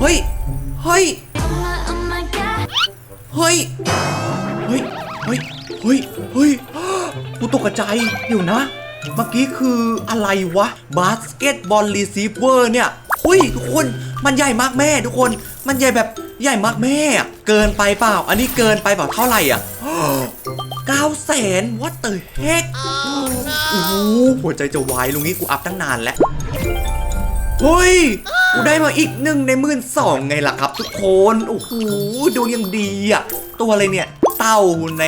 เฮ้ย เฮ้ย Oh my, oh my god. เฮ้ย เฮ้ย เฮ้ย เฮ้ย เฮ้ย กูตกใจเดี๋ยวนะ เมื่อกี้คืออะไรวะ บาสเกตบอลรีซีเวอร์เนี่ยเฮ้ยทุกคน มันใหญ่มากแม่ทุกคน มันใหญ่แบบใหญ่มากแม่อะเกินไปเปล่า อันนี้เกินไปเปล่าเท่าไหร่อะเก้าแสน what the heck โอ้โหหัวใจจะวายลุงนี้กูอัพตั้งนานแล้ว เฮ้ยกูได้มาอีกหนึ่งในหมื่นสองไงล่ะครับ ทุกคน โอ้โหดวงยังดีอะ ตัวอะไรเนี่ย เต่าใน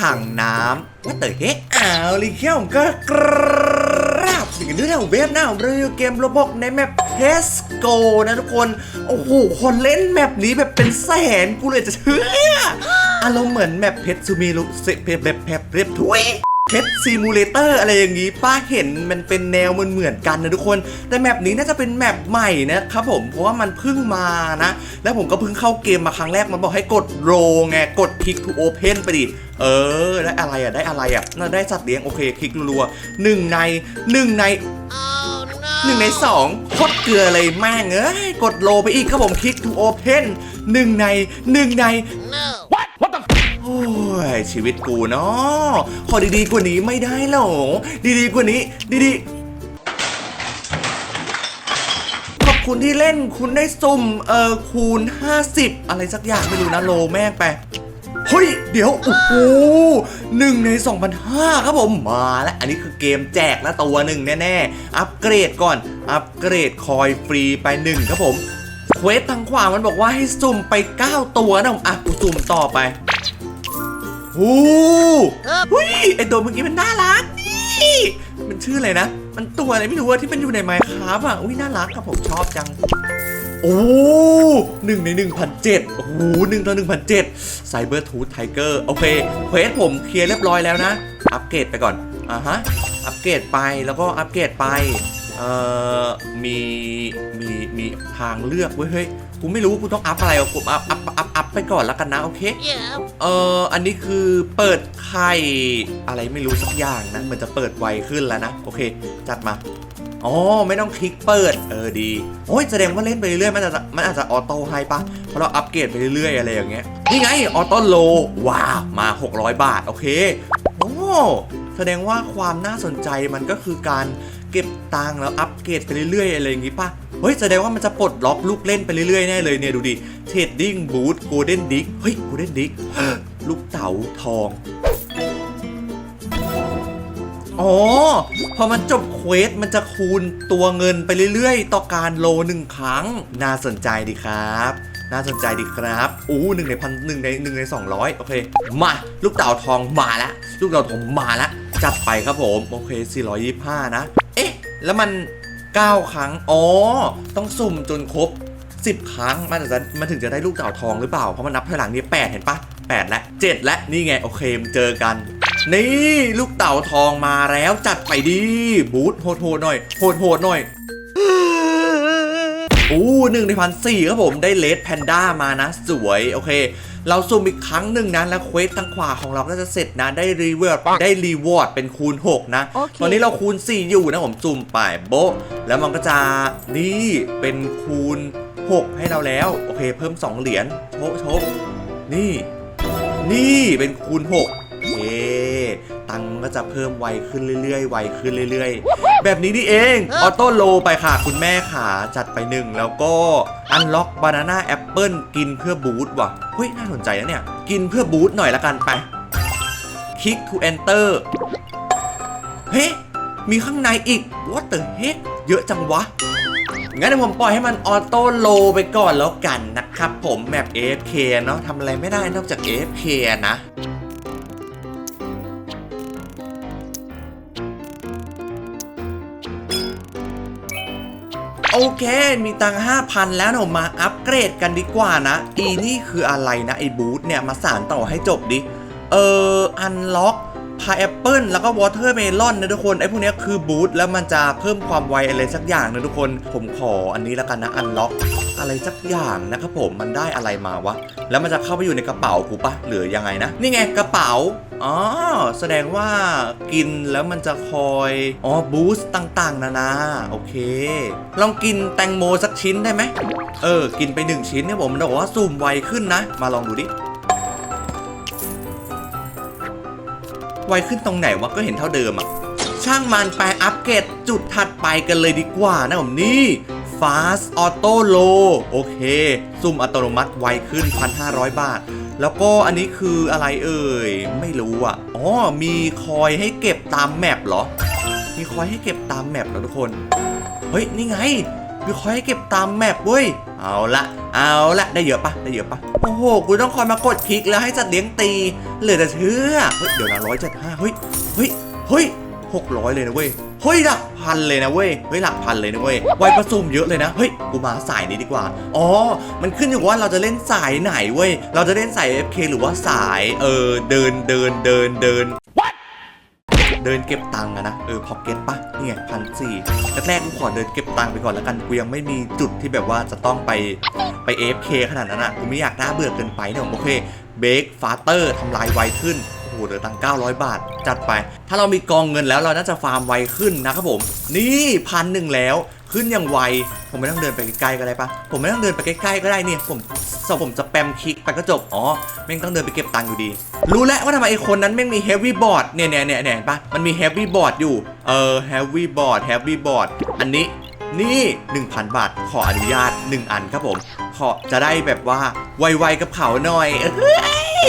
ถังน้ำว่าเต๋อเฮ้อ้าวลิเคียวก็กราบสิ่งที่ของเว็บหน้าของเราอยู่เกมโรบอกในแมปเพสโกนะทุกคน โอ้โห คนเล่นแมปนี้แบบเป็นแสนกูเลยจะเชื่ออารมณ์เหมือนแมปเพชรซูมิรุเซเพแบบแบบเรียบถ้วย เพชรซิมูเลเตอร์อะไรอย่างนี้ป้าเห็นมันเป็นแนวมันเหมือนกันนะทุกคน แต่แมปนี้น่าจะเป็นแมปใหม่นะครับผมเพราะว่ามันเพิ่งมานะ แล้วผมก็เพิ่งเข้าเกมมาครั้งแรกมันบอกให้กดโรไงกดคลิก to open ไปดิเออ ได้อะไรอะ ได้อะไรอะน่าได้สัตว์เลี้ยงโอเคคลิกรัวๆหนึ่งในหนึ่งในหนึ่งในสองโคตรเกลือเลยแม่งเอ้ยกดโลไปอีกครับผมคลิก to open หนึ่งในหนึ่งใน ยชีวิตกูเนาะขอดีๆกว่านี้ไม่ได้หรอ ดีๆกว่านี้ ดีๆขอบคุณที่เล่นคุณได้สุ่มเอ่อคูณ 50 อะไรสักอย่างไม่รู้นะโลแม่งไปเฮ้ย เดี๋ยว โอ้โหหนึ่งใน 2,500 ครับผม มาแล้ว อันนี้คือเกมแจกแล้วตัวหนึ่งแน่ ๆ อัปเกรดก่อน อัปเกรดคอยฟรีไปหนึ่งครับผม เควสทางขวามันบอกว่าให้สุ่มไป 9 ตัวนะผมอะกูสุ่มต่อไป โอ้หุ้ยไอตัวเมื่อกี้มันน่ารักนี่มันชื่ออะไรนะ มันตัวอะไรไม่รู้อะที่มันอยู่ในไมค์ครับอะอุ้ยน่ารักครับผมชอบจัง โอ้หนึ่งในหนึ่งพันเจ็ดโอ้โหหนึ่งต่อหนึ่งพันเจ็ดไซเบอร์ทูธไทเกอร์โอเคเควสผมเคลียร์เรียบร้อยแล้วนะ อัปเกรดไปก่อน อ่าฮะ อัปเกรดไปแล้วก็อัปเกรดไป เอ่อ มี มี มีทางเลือกเว้ยเฮ้ย กูไม่รู้กูต้องอัพอะไรอะกูอัพอัพอัพอัพไปก่อนแล้วกันนะโอเค เอ่ออันนี้คือเปิดไข่อะไรไม่รู้สักอย่างนะเหมือนจะเปิดไวขึ้นแล้วนะโอเค จัดมาอ๋อไม่ต้องคลิกเปิดเออดีโอ้ยแสดงว่าเล่นไปเรื่อยๆมันอาจจะมันอาจจะออโต้ให้ปะเพราะเราอัปเกรดไปเรื่อยๆอะไรอย่างเงี้ยนี่ไงออโต้โลว้าวมา 600 บาทโอเคโอ้แสดงว่าความน่าสนใจมันก็คือการเก็บตังค์แล้วอัปเกรดไปเรื่อยๆอะไรอย่างงี้ป่ะเฮ้ยแสดงว่ามันจะปลดล็อกลูกเล่นไปเรื่อยๆแน่เลยเนี่ยดูดิเทรดดิ้งบูทโกลเด้นดิกเฮ้ยโกลเด้นดิกลูกเต๋าทองอ๋อ พอมันจบเควสมันจะคูณตัวเงินไปเรื่อยๆ ต่อการโลหนึ่งครั้ง น่าสนใจดีครับ น่าสนใจดีครับอู้หนึ่งในพันหนึ่งในหนึ่งในสองร้อยโอเค มา ลูกเต่าทองมาแล้วลูกเต่าทองมาแล้วจัดไปครับผม โอเค 425 นะ เอ๊ะ แล้วมัน 9 ครั้ง อ๋อ ต้องสุ่มจนครบ 10 ครั้ง มันถึงจะมันถึงจะได้ลูกเต่าทองหรือเปล่า เพราะมันนับถอยหลังนี่8เห็นปะ8 และ 7 และ นี่ไง โอเคมเจอกัน นี่ลูกเต่าทองมาแล้วจัดไปดีบูทโหดๆหน่อยโหดๆหน่อยอู้หนึ่งในพันสี่ครับผมได้เลดแพนด้ามานะ สวย โอเค เราซูมอีกครั้งหนึ่งนะแล้วเควสทางขวาของเราก็จะเสร็จนะได้รีเวิร์ดได้รีวอร์ดเป็นคูณ 6 นะโอเคตอนนี้เราคูณ 4 อยู่นะผมซูมไปโบะแล้วมันก็จะนี่เป็นคูณ 6 ให้เราแล้ว โอเค เพิ่ม 2 เหรียญโชะโชะนี่ นี่เป็นคูณ 6 โอเคตังค์ก็จะเพิ่มไวขึ้นเรื่อยๆ ไวขึ้นเรื่อยๆ แบบนี้นี่เองออโต้โลไปค่ะ คุณแม่ขาจัดไปหนึ่งแล้วก็อันล็อกบานาน่าแอปเปิลกินเพื่อบูทว่ะเฮ้ยน่าสนใจนะเนี่ย กินเพื่อบูทหน่อยละกันไปคลิก to enter เฮ้มีข้างในอีก what the heck เยอะจังวะ งั้นเดี๋ยวผมปล่อยให้มันออโต้โลไปก่อนแล้วกันนะครับผมแมป AFK เนาะทำอะไรไม่ได้นอกจาก AFK นะ โอเค มีตังค์5,000แล้วเรามาอัปเกรดกันดีกว่านะ อีนี่คืออะไรนะไอ้บูธเนี่ย มาสารต่อให้จบดิ เอออันล็อกพายแอปเปิลแล้วก็วอเตอร์เมลอนนะทุกคน ไอ้พวกนี้คือบูธแล้วมันจะเพิ่มความไวอะไรสักอย่างนะทุกคน ผมขออันนี้แล้วกันนะอันล็อกอะไรสักอย่างนะครับผมมันได้อะไรมาวะ แล้วมันจะเข้าไปอยู่ในกระเป๋ากูปะหรือยังไงนะ นี่ไงกระเป๋า อ๋อ แสดงว่ากินแล้วมันจะคอย อ๋อ บูสต์ต่างๆ นานา โอเค ลองกินแตงโมสักชิ้นได้ไหม เออ กินไปหนึ่งชิ้นเนี่ยผมมันบอกว่าซูมไวขึ้นนะ มาลองดูดิ ไวขึ้นตรงไหนวะ ก็เห็นเท่าเดิมอะช่างมันไปอัปเกรดจุดถัดไปกันเลยดีกว่านะผมนี่ Fast Auto Low โอเค ซุ่มอัตโนมัติไวขึ้น 1,500 บาท แล้วก็อันนี้คืออะไรเอ่ย ไม่รู้อะ อ๋อ มีคอยให้เก็บตามแมปเหรอ มีคอยให้เก็บตามแมปเหรอทุกคน เฮ้ย นี่ไง มีคอยให้เก็บตามแมปเว้ย เอาละ เอาละได้เยอะปะได้เยอะปะโอ้โห กูต้องคอยมากดคลิกแล้วให้สัตว์เลี้ยงตี เหลือแต่เชื่อ เฮ้ย เดี๋ยวนะร้อยเจ็ดห้าเฮ้ย เฮ้ย เฮ้ยหกร้อยเลยนะเว้ย เฮ้ยหลักพันเลยนะเว้ยเฮ้ยหลักพันเลยนะเว้ยไวประซุมเยอะเลยนะเฮ้ยกูมาสายนี้ดีกว่าอ๋อมันขึ้นอยู่ว่าเราจะเล่นสายไหนเว้ยเราจะเล่นสาย FK หรือว่าสายเออเดินเดินเดินเดินเดินเก็บตังค์อะนะเออพอเก็ตปะนี่ไงพันสี่แรกๆกูขอเดินเก็บตังค์ไปก่อนแล้วกันกูยังไม่มีจุดที่แบบว่าจะต้องไปไป AFK ขนาดนั้นอะกูไม่อยากน่าเบื่อเกินไปเนี่ยผมโอเคเบรกฟาเตอร์ทำลายไวขึ้น หเหลือตังค์900 บาท จัดไป ถ้าเรามีกองเงินแล้วเราน่าจะฟาร์มไวขึ้นนะครับผม นี่พันหนึ่งแล้วขึ้นอย่างไว ผมไม่ต้องเดินไปใกล้ๆก็ได้ปะผมไม่ต้องเดินไปใกล้ๆก็ได้เนี่ย ผมสผมจะแปมคลิกไปก็จบ อ๋อ แม่งต้องเดินไปเก็บตังค์อยู่ดี รู้แล้วว่าทำไมไอ้คนนั้นแม่งมีเฮฟวี่บอร์ดเนี่ยเนี่ยเนี่ยเนี่ยปะมันมีเฮฟวี่บอร์ดอยู่ เออ เฮฟวี่บอร์ด เฮฟวี่บอร์ด อันนี้ นี่ 1,000 บาท ขออนุญาต 1 อันครับผม ขอจะได้แบบว่าไวๆกับเขาหน่อยเฮ้ย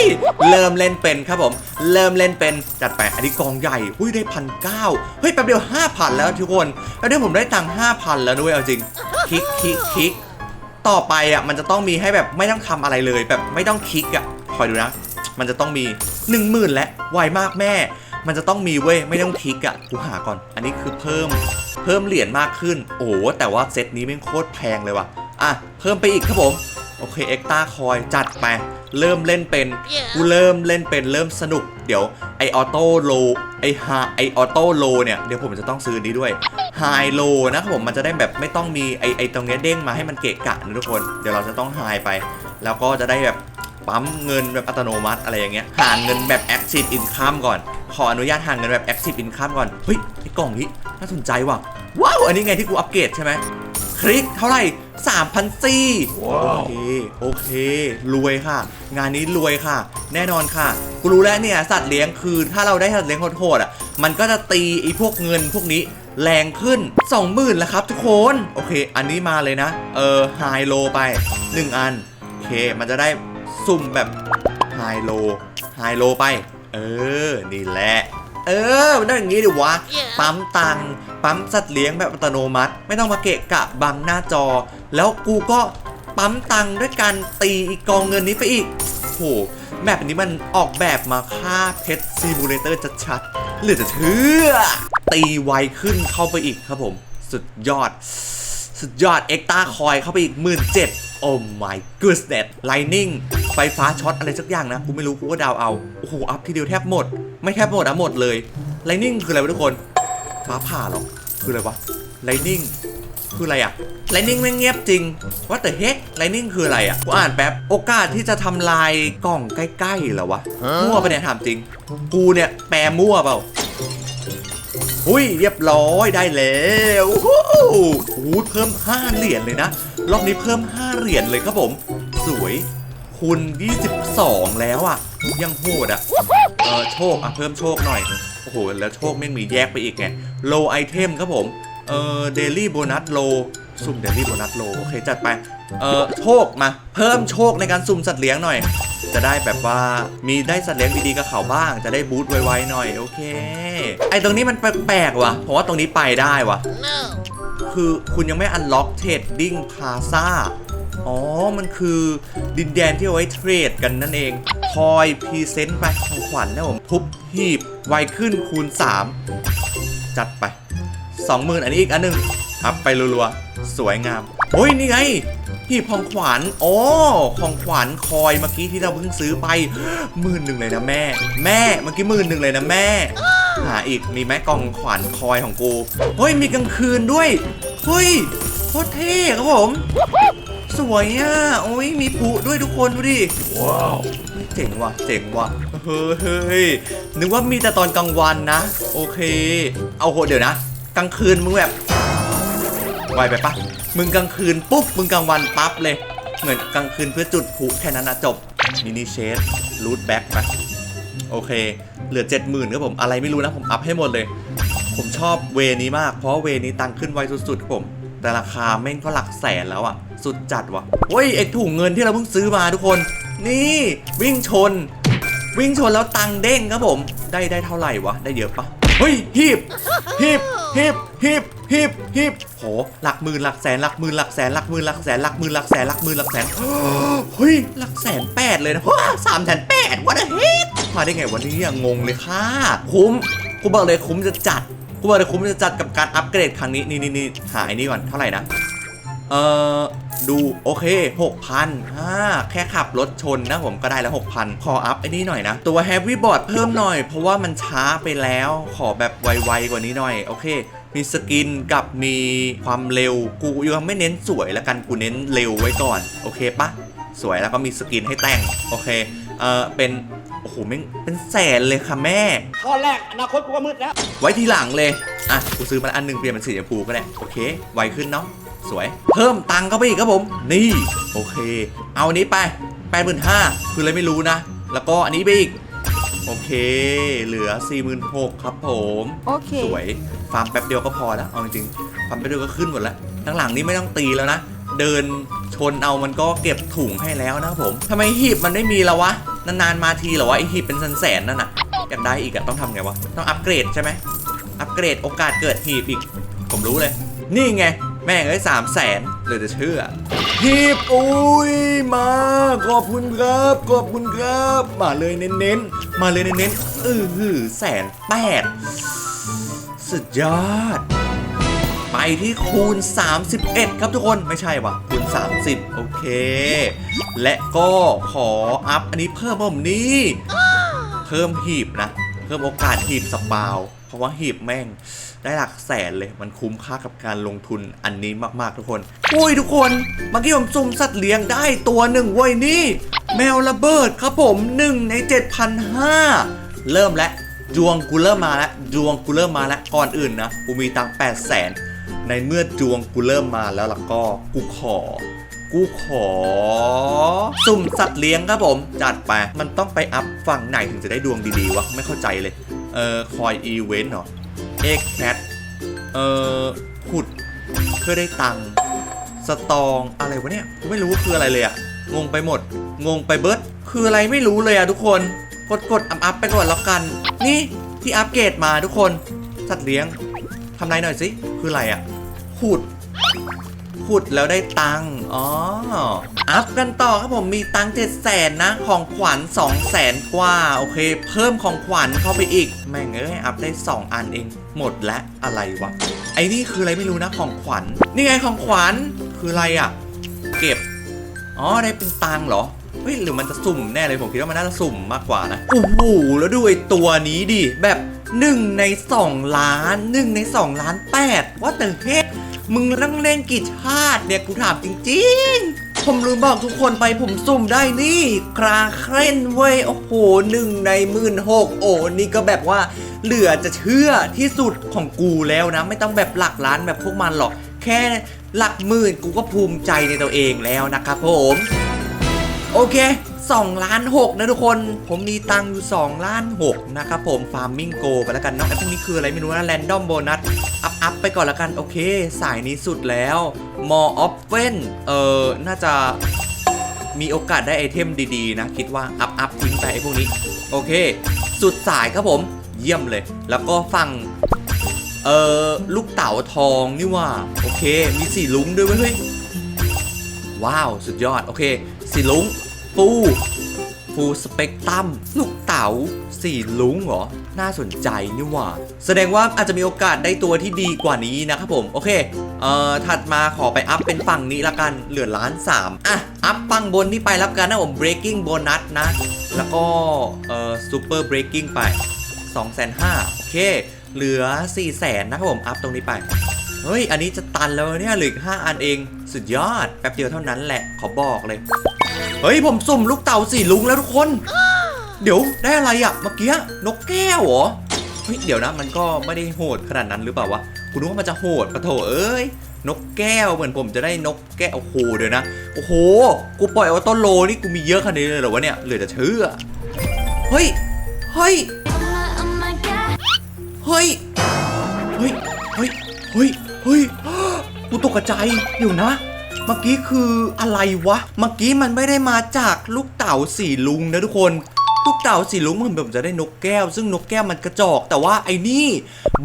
เริ่มเล่นเป็นครับผม เริ่มเล่นเป็นจัดไปอันนี้กองใหญ่หุ้ยได้พันเก้าเฮ้ยแป๊บเดียว5,000แล้วทุกคนแป๊บเดียวผมได้ตังค์5,000แล้วด้วยเอาจริงคลิกคลิกคลิกต่อไปอะมันจะต้องมีให้แบบไม่ต้องทำอะไรเลย แบบไม่ต้องคลิกอะคอยดูนะ มันจะต้องมี 1 0,000 และไวมากแม่ มันจะต้องมีเว้ย ไม่ต้องคลิกอะ กูหาก่อน อันนี้คือเพิ่ม เพิ่มเหรียญมากขึ้น โอ้โหแต่ว่าเซตนี้แม่งโคตรแพงเลยว่ะ อะ เพิ่มไปอีกครับผม โอเค เอ็กตาคอย จัดไป เริ่มเล่นเป็น กูเริ่มเล่นเป็น เริ่มสนุก เดี๋ยวไอออโต้โล ไอฮาไอออโต้โลเนี่ย เดี๋ยวผมจะต้องซื้ออนนี้ด้วยไฮโลนะครับผมมันจะได้แบบไม่ต้องมีไอไอตรงเนี้ยเด้งมาให้มันเกะกะนะทุกคน เดี๋ยวเราจะต้องไฮไป แล้วก็จะได้แบบ ปั๊มเงินแบบอัตโนมัติอะไรอย่างเงี้ยหาเงินแบบ Active Income ก่อน ขออนุญาตหาเงินแบบ Active Income ก่อน เฮ้ยไอกล่องนี้น่าสนใจว่ะ ว้าว อันนี้ไงที่กูอัปเกรดใช่ไหมคลิกเท่าไหร่3,004โอเค โอเค รวยค่ะ งานนี้รวยค่ะ แน่นอนค่ะ กูรู้แล้วเนี่ย สัตว์เลี้ยงคือ ถ้าเราได้สัตว์เลี้ยงโหดๆอะ มันก็จะตีไอ้พวกเงินพวกนี้แรงขึ้น 20,000แล้วครับทุกคน โอเค อันนี้มาเลยนะ เออไฮโลไป 1 อัน โอเค มันจะได้ สุ่มแบบไฮโลไฮโลไป เออ นี่แหละ เออ มันต้องอย่างนี้ดิวะ ปั๊มตังค์ปั๊มสัตว์เลี้ยงแบบอัตโนมัติ ไม่ต้องมาเกะกะบังหน้าจอ แล้วกูก็ปั๊มตังค์ด้วยการตีอีกกองเงินนี้ไปอีกโหแบบนี้มันออกแบบมาฆ่าเพชรซีมูเลเตอร์ชัดๆเหลือจะเชื่อ ตีไวขึ้นเข้าไปอีกครับผม สุดยอด สุดยอดเอ็กตาคอยเข้าไปอีก1 7ื่นโอ้ my goodness lightning ไฟฟ้าช็อตอะไรสักอย่างนะกูไม่รู้กูก็เดาเอาโอ้โหอัพทีเดียวแทบหมด ไม่แทบหมดอะหมดเลย lightning คืออะไรวะทุกคนฟ้าผ่าเหรอคืออะไรวะ lightning คืออะไรอะ lightning ไม่งเงียบจริงว่าแต่เฮ้ lightning คืออะไรอะกูอ่านแป๊บโอกาสที่จะทำลายกล่องใกล้ๆเหรอวะมั่วไปะเนี่ยถามจริง กูเนี่ยแปลมั่วเปล่าอุ้ยเรียบร้อยได้แล้วโอ้โหโอ้โหเพิ่ม 5 เหรียญเลยนะ รอบนี้เพิ่ม 5 เหรียญเลยครับผม สวย คุณ22 แล้วอะ ยังโหดอะ เออโชคอะ เพิ่มโชคหน่อย โอ้โห แล้วโชคแม่งมีแยกไปอีกไงโลไอเทมครับผม เออเดลี่โบนัสโลสุ่มเดลี่โบนัสโลโอเค จัดไป เออโชคมา เพิ่มโชคในการสุ่มสัตว์เลี้ยงหน่อย จะได้แบบว่ามีได้สัตว์เลี้ยงดีๆกับเขาบ้าง จะได้บูทไวๆหน่อย โอเค ไอตรงนี้มันแปลกๆว่ะเพราะว่าตรงนี้ไปได้ว่ะ คือคุณยังไม่อันล็อกเทรดดิ้งพาซา อ๋อ มันคือดินแดนที่เอาไว้เทรดกันนั่นเอง คอยพรีเซนต์ไปของขวัญนะผม ทุบหีบไวขึ้นคูณ 3 จัดไป 20,000 อันนี้อีกอันหนึงอัพไปรัวๆ สวยงาม โอ้ย นี่ไงหีบของขวัญโอ๋อของขวัญคอยเมื่อกี้ที่เราเพิ่งซื้อไปหมื่นหนึ่งเลยนะแม่ แม่เมื่อกี้หมื่นหนึ่งเลยนะแม่หาอีกมีไหมกล่องขวัญคอยของกูเฮ้ยมีกลางคืนด้วยเฮ้ยโคตรเท่ครับผม สวยอะโอ้ยมีผุด้วยทุกคนดูดิว้าวเจ๋งว่ะเจ๋งว่ะเฮ้ยเฮ้ยนึกว่ามีแต่ตอนกลางวันนะ โอเค เอาโหเดี๋ยวนะ กลางคืนมึงแบบไวไปปะมึงกลางคืนปุ๊บมึงกลางวันปั๊บเลย เหมือนกลางคืนเพื่อจุดพลุแค่นั้นนะจบมินิเชดรูทแบ็กไปโอเค เหลือ 70,000ครับผมอะไรไม่รู้นะผมอัพให้หมดเลย ผมชอบเวนี้มาก เพราะเวนี้ตังค์ขึ้นไวสุดๆครับผม แต่ราคาแม่งก็หลักแสนแล้วอะ สุดจัดว่ะเฮ้ยเอกถุงเงินที่เราเพิ่งซื้อมาทุกคน นี่วิ่งชน วิ่งชนแล้วตังเด้งครับผม ได้ได้เท่าไหร่วะได้เยอะปะเฮ้ยฮีบฮีบฮีบฮีบฮีบฮีบโหหลักหมื่นหลักแสนหลักหมื่นหลักแสนหลักหมื่นหลักแสนหลักหมื่นหลักแสนหลักหมื่นหลักแสนเฮ้ยหลักแสนแปดเลยนะว้าสามแสนแปดวัดเฮ้ยมาได้ไงวันนี้ยังงงเลยค่ะ คุ้มกูบอกเลยคุ้มจะจัดกูบอกเลยคุ้มจะจัดกับการอัปเกรดครั้งนี้นี่นี่นี่หายนี่ก่อนเท่าไหร่นะเอ่อ ดูโอเค 6,000อ่าแค่ขับรถชนนะผมก็ได้แล้ว 6,000 ขออัพไอ้นี่หน่อยนะ ตัว Heavy Board เพิ่มหน่อย เพราะว่ามันช้าไปแล้วขอแบบไวๆกว่านี้หน่อย โอเคมีสกินกับมีความเร็วกูยังไม่เน้นสวยแล้วกันกูเน้นเร็วไว้ก่อน โอเคปะสวยแล้วก็มีสกินให้แต่ง โอเค เอ่อเป็นโอ้โหแม่งเป็นแสนเลยค่ะแม่ ข้อแรก อนาคตกูก็มืดแล้ว ไว้ทีหลังเลย อะ กูซื้อมาอันหนึงเปลี่ยนเป็นสีชมพูก็ได้ โอเค ไวขึ้นเนาะ สวย เพิ่มตังค์เข้าไปอีกครับผม นี่ โอเค เอาอันนี้ไปแปดหมื่นห้าคืออะไรไม่รู้นะ แล้วก็อันนี้ไปอีก โอเค เหลือ 46,000ครับผมโอเค สวย ฟาร์มแป๊บเดียวก็พอแล้ว เอาจริงๆ ฟาร์มแป๊บเดียวก็ขึ้นหมดแล้วทั้งหลังนี้ไม่ต้องตีแล้วนะ เดินชนเอามันก็เก็บถุงให้แล้วนะครับผมทำไมหีบมันไม่มีแล้ววะ นานๆมาทีเหรอวะไอหีบเป็นแสนๆนั่นน่ะ อยากได้อีกอะต้องทำไงวะ ต้องอัปเกรดใช่ไหมอัปเกรดโอกาสเกิดหีบอีก ผมรู้เลย นี่ไง แม่งเอ้ยสามแสนเลยจะเชื่อหีบอุ้ยมาขอบคุณครับขอบคุณครับมาเลยเน้นๆ มาเลยเน้นๆเออหือแสนแปดสุดยอด ไปที่คูณ 31 ครับทุกคนไม่ใช่วะคูณ 30 โอเค และก็ขออัพอันนี้เพิ่มผมนี่ เพิ่มหีบนะ เพิ่มโอกาสหีบสปาว เพราะว่าหีบแม่งได้หลักแสนเลย มันคุ้มค่ากับการลงทุนอันนี้มากๆทุกคน อุ้ยทุกคนเมื่อกี้ผมซุ่มสัตว์เลี้ยงได้ตัวหนึ่งเว้ยนี่ แมวระเบิดครับผม1ใน7,500 เริ่มแล้วดวงกูเริ่มมาแล้วดวงกูเริ่มมาแล้วก่อนอื่นนะกูมีตังค์8แสนในเมื่อดวงกูเริ่มมาแล้วล่ะก็กูขอ กูขอ สุ่มสัตว์เลี้ยงครับผม จัดไป มันต้องไปอัพฝั่งไหนถึงจะได้ดวงดีๆวะ ไม่เข้าใจเลย เออคอยอีเวนต์เหรอเอ็กแคทเออขุดเพื่อได้ตังค์สตองอะไรวะเนี่ยกูไม่รู้คืออะไรเลยอะงงไปหมด งงไปเบิร์ดคืออะไรไม่รู้เลยอะทุกคนกดกดอัพอัพไปก่อนแล้วกัน นี่ที่อัปเกรดมาทุกคนสัตว์เลี้ยงทำไรหน่อยสิคืออะไรอะขุด ขุดแล้วได้ตังค์อ๋อ อัพกันต่อครับผมมีตังค์เจ็ดแสนนะ ของขวัญ2องแสนกว่า โอเค เพิ่มของขวัญเข้าไปอีก แม่งเอ้ย อัพได้ 2 อันเอง หมดและอะไรวะ ไอ้นี่คืออะไรไม่รู้นะของขวัญ นี่ไงของขวัญ คืออะไรอะ่ะ เก็บ อ๋อ ได้เป็นตังค์เหรอเฮ้ยหรือมันจะสุ่มแน่เลยผมคิดว่ามันน่าจะสุ่มมากกว่านะโอ้โหแล้วดูไอตัวนี้ดิแบบ 1 ใน 2 ล้าน 1 ใน 2 ล้าน8ว่าแต่เฮ็ด มึงนั่งเล่นกี่ชาติเนี่ยกูถามจริงๆ ผมลืมบอกทุกคนไปผมสุ่มได้นี่คราเครนเว้ยโอ้โหหนึ่งในหมื่นหกโอ้นี่ก็แบบว่าเหลือจะเชื่อที่สุดของกูแล้วนะ ไม่ต้องแบบหลักล้านแบบพวกมันหรอก แค่หลักหมื่นกูก็ภูมิใจในตัวเองแล้วนะครับผม โอเค 2ล้าน6นะทุกคน ผมมีตังอยู่2ล้าน6นะครับผมฟาร์มมิ่งโกไปแล้วกันเนาะไอ้พวกนี้คืออะไรไม่รู้นะแรนดอมโบนัสอัพอัพไปก่อนแล้วกัน โอเค สายนี้สุดแล้วมออฟเฟนเออน่าจะมีโอกาสได้ไอเทมดีๆ นะ คิดว่าอัพอัพทิ้งไปไอ้พวกนี้ โอเค สุดสายครับผมเยี่ยมเลย แล้วก็ฟังเออลูกเต๋าทองนี่ว่า โอเค มีสีลุงด้วยเว้ยเฮ้ยว้าว สุดยอด โอเค สีลุง ฟูฟูสเปกตัมลูกเต๋าสีลุงเหรอ น่าสนใจนี่หว่า แสดงว่าอาจจะมีโอกาสได้ตัวที่ดีกว่านี้นะครับผม โอเค เอ่อ ถัดมาขอไปอัพเป็นฝั่งนี้ละกัน เหลือล้านสามอะ อัพฝั่งบนนี่ไปแล้วกันนะผม breaking bonus นะ แล้วก็ เอ่อ super breaking ไป2 5 0 0 0โอเค เหลือ 4 0 0 0 0นะครับผม อัพตรงนี้ไป เฮ้ย อันนี้จะตันแล้วเนี่ย เหลืออีก5อันเอง สุดยอด แป๊บเดียวเท่านั้นแหละ ขอบอกเลย เฮ้ยผมสุ่มลูกเต่าสีลุงแล้วทุกคน เดี๋ยวได้อะไรอะเมื่อกี้นกแก้วเหรอเฮ้ยเดี๋ยวนะมันก็ไม่ได้โหดขนาดนั้นหรือเปล่าวะคุณนึกว่ามันจะโหดปะโถเอ้ยนกแก้วเหมือนผมจะได้นกแก้วโอ้โหเดี๋ยวนะโอ้โหกูปล่อยออโต้โลนี่กูมีเยอะขนาดนี้เลยเหรอวะเนี่ยเหลือจะเชื่อเฮ้ยเฮ้ย Oh my, oh my god. เฮ้ยเฮ้ยเฮ้ยเฮ้ยเฮ้ยกูตกใจเดี๋ยวนะ เมื่อกี้คืออะไรวะ เมื่อกี้มันไม่ได้มาจากลูกเต่าสีลุงนะทุกคน ลูกเต่าสีลุงเหมือนแบบจะได้นกแก้ว ซึ่งนกแก้วมันกระจอก แต่ว่าไอ้นี่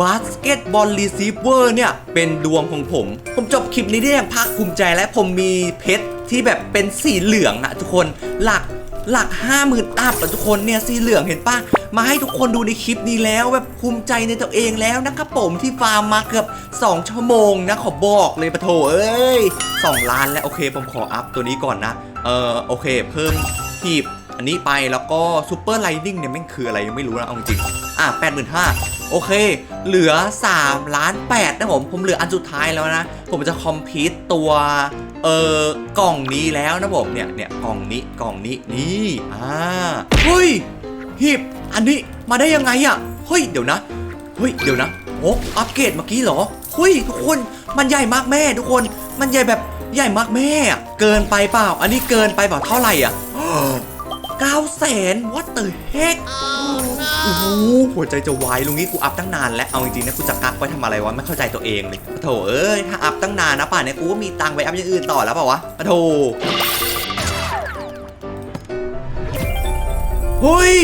บาสเกตบอลรีซีเวอร์เนี่ย เป็นดวงของผม ผมจบคลิปนี้ได้อย่างภาคภูมิใจและผมมีเพชรที่แบบเป็นสีเหลืองอะทุกคนหลัก หลักห้าหมื่นอัพอะทุกคนเนี่ยสีเหลืองเห็นปะมาให้ทุกคนดูในคลิปนี้แล้วแบบภูมิใจในตัวเองแล้วนะครับผมที่ฟาร์มมาเกือบ 2 ชั่วโมงนะขอบอกเลยปะโถเอ้ย 2 ล้านแล้วโอเคผมขออัพตัวนี้ก่อนนะเออโอเค เพิ่มหีบอันนี้ไปแล้วก็ซูเปอร์ไลนิ่งเนี่ยแม่งคืออะไรยังไม่รู้นะเอาจริงอะ85,000โอเค เหลือ3ล้าน8นะผม ผมเหลืออันสุดท้ายแล้วนะ ผมจะคอมพิวตัว เออกล่องนี้แล้วนะผมเนี่ยเนี่ยกล่องนี้กล่องนี้นี่อ่าเฮ้ยหีบอันนี้มาได้ยังไงอะเฮ้ยเดี๋ยวนะเฮ้ยเดี๋ยวนะโอ้อัปเกรดเมื่อกี้เหรอเฮ้ยทุกคนมันใหญ่มากแม่ทุกคนมันใหญ่แบบใหญ่มากแม่เกินไปเปล่า อันนี้เกินไปเปล่าเท่าไหร่อะ เก้าแสนวัดเตอร์เฮกโอ้โหหัวใจจะวายลุงนี้กูอัพตั้งนานแล้ว เอาจริงๆนะกูจะกักไว้ทำอะไรวะ ไม่เข้าใจตัวเองเลยโถเอ้ย ถ้าอัพตั้งนานนะป่านเนี้ยกูก็มีตังค์ไปอัพอย่างอื่นต่อแล้วเปล่าวะโถเฮ้ย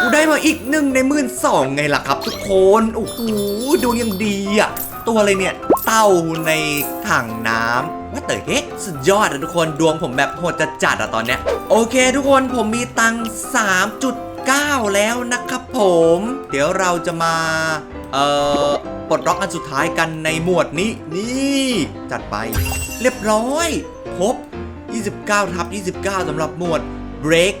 กูได้มาอีกหนึ่งในหมื่นสองไงล่ะครับทุกคน โอ้โหดวงยังดีอะ ตัวอะไรเนี่ย เต่าในถังน้ำ เต๋อเฮสุดยอดอะทุกคนดวงผมแบบโหดจะจัดอะตอนเนี้ยโอเค ทุกคนผมมีตังค์3.9 แล้วนะครับผม เดี๋ยวเราจะมา เอ่อปลดล็อกอันสุดท้ายกันในหมวดนี้ นี่ จัดไป เรียบร้อย ครบ 29 ทับ 29สำหรับหมวด break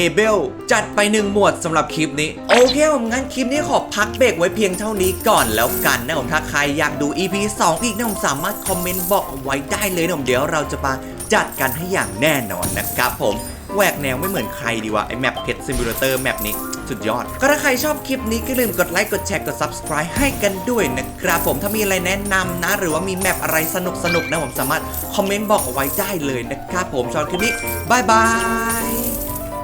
able จัดไปหนึ่งหมวดสำหรับคลิปนี้ โอเคผมงั้นคลิปนี้ขอพักเบรกไว้เพียงเท่านี้ก่อนแล้วกันนะผมถ้าใครอยากดู EP 2 อีกนะผมสามารถคอมเมนต์บอกเอาไว้ได้เลยนะผมเดี๋ยวเราจะมาจัดกันให้อย่างแน่นอนนะครับผมแหวกแนวไม่เหมือนใครดีวะไอแมปเพชรซิมูเลเตอร์แมปนี้สุดยอด ก็ถ้าใครชอบคลิปนี้ก็ลืมกดไลค์กดแชร์กด subscribe ให้กันด้วยนะครับผมถ้ามีอะไรแนะนำนะ หรือว่ามีแมปอะไรสนุกๆนะผมสามารถคอมเมนต์บอกเอาไว้ได้เลยนะครับผมชอบคลิปนี้บายบาย